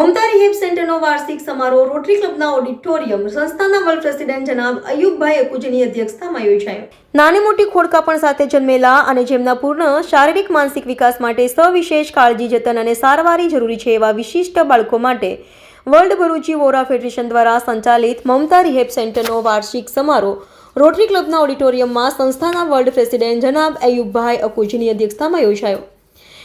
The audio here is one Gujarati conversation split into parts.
મમતા રિહેબ સેન્ટરનો વાર્ષિક સમારોહ રોટરી ક્લબના ઓડિટોરિયમ સંસ્થાના વર્લ્ડ પ્રેસિડેન્ટ જનાબ અયુબભાઈ અકુજની અધ્યક્ષતામાં યોજાયો. નાની મોટી ખોડકાપણ સાથે જન્મેલા અને જેમના પૂર્ણ શારીરિક માનસિક વિકાસ માટે સવિશેષ કાળજી, જતન અને સારવારી જરૂરી છે એવા વિશિષ્ટ બાળકો માટે વર્લ્ડ ભરૂચી વોરા ફેડરેશન દ્વારા સંચાલિત મમતા રિહેબ સેન્ટરનો વાર્ષિક સમારોહ રોટરી ક્લબના ઓડિટોરિયમમાં સંસ્થાના વર્લ્ડ પ્રેસિડેન્ટ જનાબ અયુબભાઈ અકુજની અધ્યક્ષતામાં યોજાયો.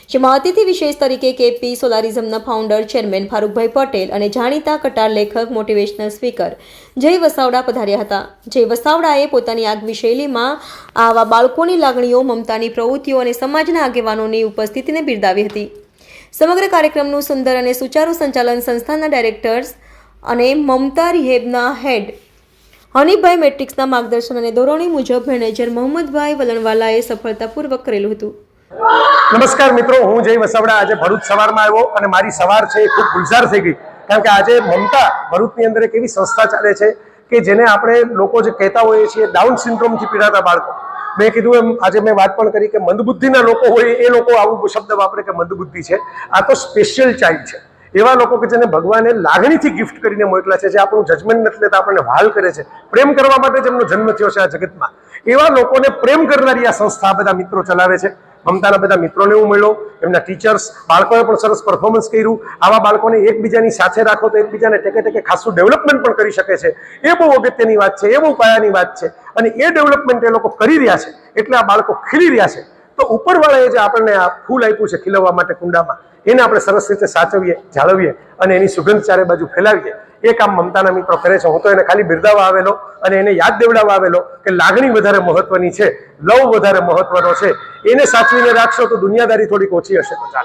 જેમાં અતિથિ વિશેષ તરીકે કેપી સોલારિઝમના ફાઉન્ડર ચેરમેન ફારૂકભાઈ પટેલ અને જાણીતા કટાર લેખક મોટિવેશનલ સ્પીકર જય વસાવડા પધાર્યા હતા. જય વસાવડાએ પોતાની આગવી શૈલીમાં આવા બાળકોની લાગણીઓ, મમતાની પ્રવૃત્તિઓ અને સમાજના આગેવાનોની ઉપસ્થિતિને બિરદાવી હતી. સમગ્ર કાર્યક્રમનું સુંદર અને સુચારુ સંચાલન સંસ્થાના ડાયરેક્ટર્સ અને મમતા રિહેબના હેડ હનીફભાઈ મેટ્રિક્સના માર્ગદર્શન અને ધોરણી મુજબ મેનેજર મોહમ્મદભાઈ વલણવાલાએ સફળતાપૂર્વક કરેલું હતું. નમસ્કાર મિત્રો, હું જય વસાવડા. આજે ભરૂચ સવારમાં આવ્યો અને મારી સવાર છે એ ખૂબ ગુલઝાર થઈ ગઈ. કારણ કે આજે મમતા ભરૂચની અંદર એક એવી સંસ્થા ચાલે છે કે જેને આપણે લોકો જે કહેતા હોઈએ છીએ ડાઉન સિન્ડ્રોમથી પીડાતા બાળકો. મેં કીધું એમ, આજે મેં વાત પણ કરી કે મંદબુદ્ધિના લોકો હોય, એ લોકો આવું શબ્દ વાપરે કે મંદબુદ્ધિ છે. આ તો સ્પેશિયલ ચાઇલ્ડ છે. એવા લોકો કે જેને ભગવાને લાગણીથી ગિફ્ટ કરીને મોકલા છે, જે આપણું જજમેન્ટ નથી લેતા, આપણને વાલ કરે છે. પ્રેમ કરવા માટે જ એમનો જન્મ થયો છે આ જગતમાં. એવા લોકોને પ્રેમ કરનારી આ સંસ્થા બધા મિત્રો ચલાવે છે. મમતાના બધા મિત્રોને હું મળ્યો, એમના ટીચર્સ બાળકોએ પણ સરસ પરફોર્મન્સ કર્યું. આવા બાળકોને એકબીજાની સાથે રાખો તો એકબીજાને ટેકે ટેકે ખાસું ડેવલપમેન્ટ પણ કરી શકે છે. એ બહુ અગત્યની વાત છે, એ બહુ પાયાની વાત છે. અને એ ડેવલપમેન્ટ એ લોકો કરી રહ્યા છે, એટલે આ બાળકો ખીલી રહ્યા છે. તો ઉપરવાળાએ જે આપણને આ ફૂલ આપ્યું છે ખીલવવા માટે કુંડામાં, એને આપણે સરસ રીતે સાચવીએ, જાળવીએ અને એની સુગંધ ચારે બાજુ ફેલાવીએ. એ કામ મમતાના મિત્રો કરે છે. હું તો એને ખાલી બિરદાવવા આવેલો અને એને યાદ દેવડાવવા આવેલો કે લાગણી વધારે મહત્વની છે. લવ વધારે મહત્વનો છે. એને સાચવીને રાખશો તો દુનિયાદારી થોડીક ઓછી હશે.